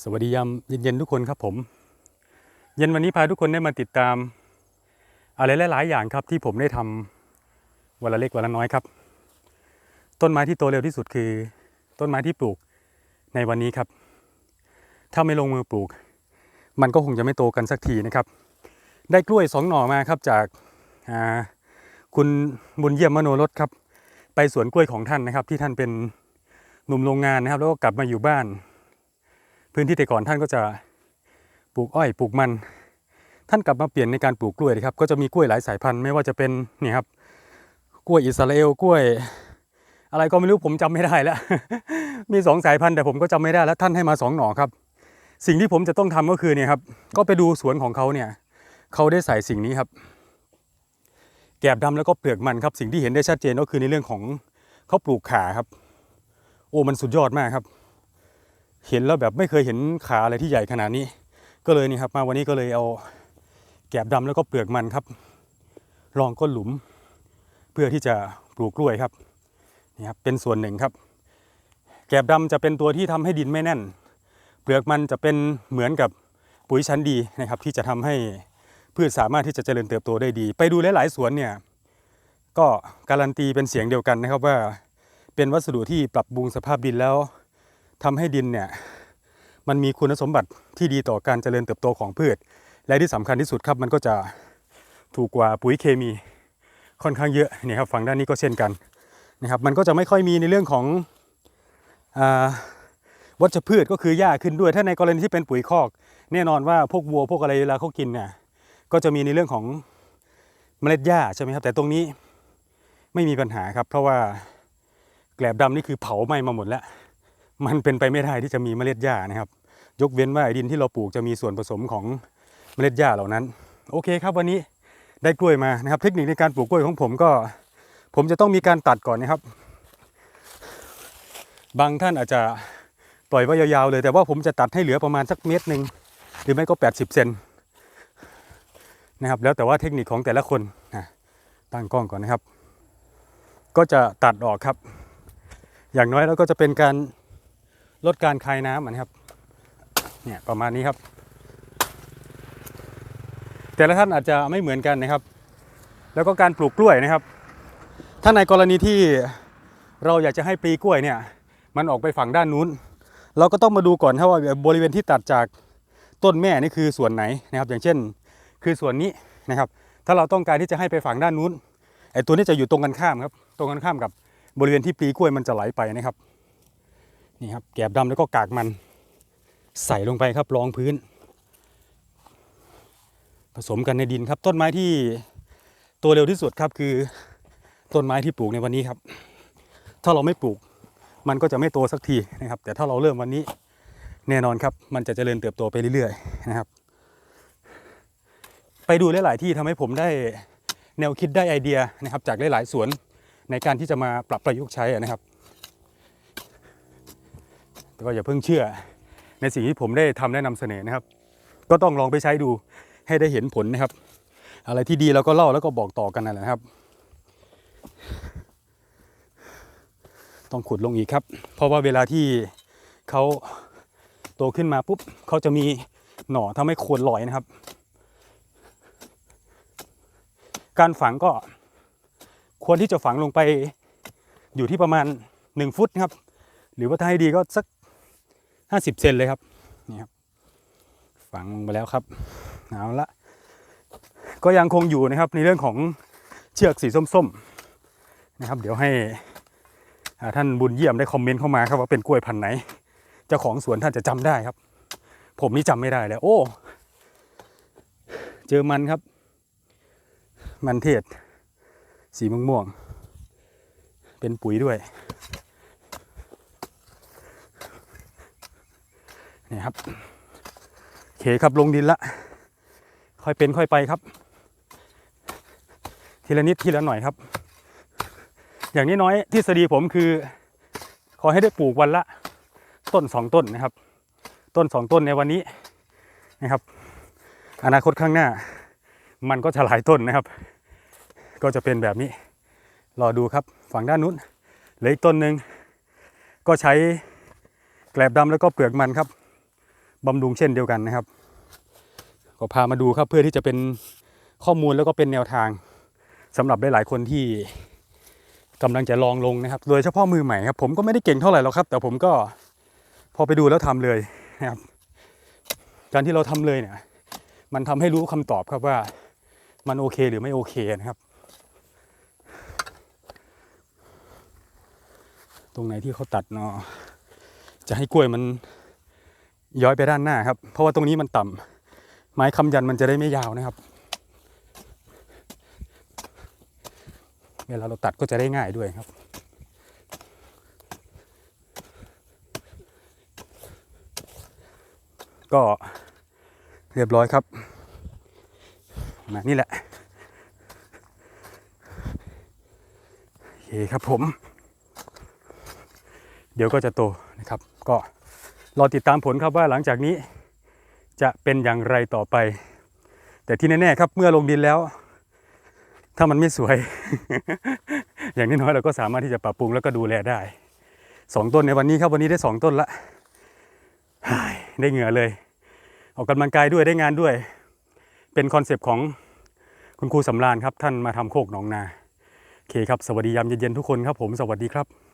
สวัสดียามเย็นๆทุกคนครับผม เย็นวันนี้พาทุกคนได้มาติดตาม อะไรหลายๆอย่างครับที่ผมได้ทำวันละเล็กวันละน้อยครับ ต้นไม้ที่โตเร็วที่สุดคือ ต้นไม้ที่ปลูกในวันนี้ครับ ถ้าไม่ลงมือปลูก มันก็คงจะไม่โตกันสักทีนะครับ ได้กล้วยสองหน่อมาครับจากาคุณบุญเยี่ยมมโนรสครับ ไปสวนกล้วยของท่านนะครับ ที่ท่านเป็นหนุ่มโรงงานนะครับ แล้วก็กลับมาอยู่บ้าน พื้นที่แต่ก่อนท่านก็จะปลูกอ้อยปลูกมัน ท่านกลับมาเปลี่ยนในการปลูกกล้วยนะครับ ก็จะมีกล้วยหลายสายพันธุ์ไม่ว่าจะเป็นเนี่ยครับกล้วยอิสราเอลกล้วย อะไรก็ไม่รู้ผมจำไม่ได้แล้ว มีสองสายพันธุ์แต่ผมก็จำไม่ได้แล้วท่านให้มาสองหน่อครับ สิ่งที่ผมจะต้องทำก็คือเนี่ยครับ ก็ไปดูสวนของเขาเนี่ยเขาได้ใส่สิ่งนี้ครับ แกบดำแล้วก็เปลือกมันครับ สิ่งที่เห็นได้ชัดเจนก็คือในเรื่องของเขาปลูกขาครับ โอ้มันสุดยอดมากครับ เห็นแล้วแบบไม่เคยเห็นขาอะไรที่ใหญ่ขนาดนี้ ก็เลยนี่ครับ มาวันนี้ก็เลยเอาแกบดำแล้วก็เปลือกมันครับ รองก้นหลุม เพื่อที่จะปลูกกล้วยครับนี่ครับเป็นส่วนหนึ่งครับ แกบดำจะเป็นตัวที่ทำให้ดินไม่แน่น เปลือกมันจะเป็นเหมือนกับปุ๋ยชั้นดีนะครับ ที่จะทำให้พืชสามารถที่จะเจริญเติบโตได้ดี ไปดูหลายๆสวนเนี่ยก็การันตีเป็นเสียงเดียวกันนะครับว่าเป็นวัสดุที่ปรับปรุงสภาพดินแล้ว ทำให้ดินเนี่ยมันมีคุณสมบัติที่ดีต่อการเจริญเติบโตของพืช และที่สำคัญที่สุดครับมันก็จะถูกกว่าปุ๋ยเคมีค่อนข้างเยอะนี่ครับฝั่งด้านนี้ก็เช่นกันนะครับมันก็จะไม่ค่อยมีในเรื่องของอวัชพืชก็คือหญ้าขึ้นด้วย ถ้าในกรณีที่เป็นปุ๋ยคอก แน่นอนว่าพวกวัวพวกอะไรเวลาเขากินเนี่ยก็จะมีในเรื่องของเมล็ดหญ้าใช่ไหมครับ แต่ตรงนี้ไม่มีปัญหาครับ เพราะว่าแกลบดำนี่คือเผาไหม้มาหมดแล้ว มันเป็นไปไม่ได้ที่จะมีเมล็ดหญ้านะครับ ยกเว้นว่าไอ้ดินที่เราปลูกจะมีส่วนผสมของเมล็ดหญ้าเหล่านั้น โอเคครับวันนี้ได้กล้วยมานะครับ เทคนิคในการปลูกกล้วยของผมก็ ผมจะต้องมีการตัดก่อนนะครับ บางท่านอาจจะปล่อยไว้ยาวๆเลยแต่ว่าผมจะตัดให้เหลือประมาณสักเมตรหนึ่งหรือไม่ก็ 80 เซนนะครับ แล้วแต่ว่าเทคนิคของแต่ละคนนะตั้งกล้องก่อนนะครับ ก็จะตัดออกครับ อย่างน้อยแล้วก็จะเป็นการ ลดการคายน้ำนะครับเนี่ยประมาณนี้ครับ แต่ละท่านอาจจะไม่เหมือนกันนะครับ แล้วก็การปลูกกล้วยนะครับ ถ้าในกรณีที่เราอยากจะให้ปลีกล้วยเนี่ย มันออกไปฝั่งด้านนู้น เราก็ต้องมาดูก่อนถ้าว่าบริเวณที่ตัดจากต้นแม่นี่คือส่วนไหนนะครับ อย่างเช่น คือส่วนนี้นะครับ ถ้าเราต้องการที่จะให้ไปฝั่งด้านนู้นไอ้ตัวนี้จะอยู่ตรงกันข้ามครับ ตรงกันข้ามกับบริเวณที่ปลีกล้วยมันจะไหลไปนะครับ นี่ครับแกบดำแล้วก็กากมัน ใส่ลงไปครับรองพื้น ผสมกันในดินครับ ต้นไม้ที่โตเร็วที่สุดครับคือต้นไม้ที่ปลูกในวันนี้ครับ ถ้าเราไม่ปลูกมันก็จะไม่โตสักทีนะครับ แต่ถ้าเราเริ่มวันนี้แน่นอนครับ มันจะเจริญเติบโตไปเรื่อยๆนะครับ ไปดูหลาย ๆ ที่ทำให้ผมได้แนวคิดได้ไอเดียนะครับ จากหลาย ๆ สวนในการที่จะมาปรับประยุกต์ใช้นะครับ ก็อย่าเพิ่งเชื่อในสิ่งที่ผมได้ทำได้นำเสนอนะครับ ก็ต้องลองไปใช้ดูให้ได้เห็นผลนะครับ อะไรที่ดีเราก็เล่าแล้วก็บอกต่อกันนั่นแหละครับ ต้องขุดลงอีกครับ เพราะว่าเวลาที่เขาโตขึ้นมาปุ๊บเขาจะมีหน่อทำให้โคนลอยนะครับ การฝังก็ควรที่จะฝังลงไปอยู่ที่ประมาณ 1 ฟุตนะครับ หรือว่าถ้าให้ดีก็สัก 50เซนเลยครับนี่ครับฝังลงไปแล้วครับเอาละก็ยังคงอยู่นะครับในเรื่องของเชือกสีส้มๆนะครับ เดี๋ยวให้ท่านบุญเยี่ยมได้คอมเมนต์เข้ามาครับว่าเป็นกล้วยพันธุ์ไหนเจ้าของสวนท่านจะจำได้ครับ ผมนี่จำไม่ได้แล้ว โอ้ เจอมันครับ มันเทศ สีม่วงๆเป็นปุ๋ยด้วย นี่ครับเคครับลงดินละ ค่อยเป็นค่อยไปครับ ทีละนิดทีละหน่อยครับ อย่างนี้น้อยทฤษฎีผมคือ ขอให้ได้ปลูกวันละ ต้นสองต้นนะครับ ต้นสองต้นในวันนี้นะครับ อนาคตข้างหน้า มันก็จะหลายต้นนะครับ ก็จะเป็นแบบนี้ รอดูครับฝั่งด้านนู้นเหลืออีกต้นหนึ่งก็ใช้แกลบดำแล้วก็เปลือกมันครับ บำรุงเช่นเดียวกันนะครับ ก็พามาดูครับเพื่อที่จะเป็นข้อมูลแล้วก็เป็นแนวทางสำหรับหลายๆคนที่กำลังจะลองลงนะครับ โดยเฉพาะมือใหม่ครับ ผมก็ไม่ได้เก่งเท่าไหร่หรอกครับ แต่ผมก็พอไปดูแล้วทำเลยนะครับ การที่เราทำเลยเนี่ยมันทำให้รู้คำตอบครับว่ามันโอเคหรือไม่โอเคนะครับ ตรงไหนที่เขาตัดเนาะจะให้กล้วยมัน ย้อยไปด้านหน้าครับ เพราะว่าตรงนี้มันต่ำไม้คำยันมันจะได้ไม่ยาวนะครับ เวลาเราตัดก็จะได้ง่ายด้วยครับ ก็เรียบร้อยครับมานี่แหละโอเคครับผม เดี๋ยวก็จะโตนะครับก็ รอติดตามผลครับว่าหลังจากนี้จะเป็นอย่างไรต่อไป แต่ที่แน่ๆครับเมื่อลงดินแล้ว ถ้ามันไม่สวย อย่างน้อยๆเราก็สามารถที่จะปรับปรุงแล้วก็ดูแลได้สองต้นในวันนี้ครับวันนี้ได้สองต้นละฮ่ายได้เหงื่อเลย ออกกำลังกายด้วยได้งานด้วย เป็นคอนเซปต์ของคุณครูสำราญครับท่านมาทำโคกหนองนาโอเคครับ สวัสดียามเย็นๆทุกคนครับผมสวัสดีครับ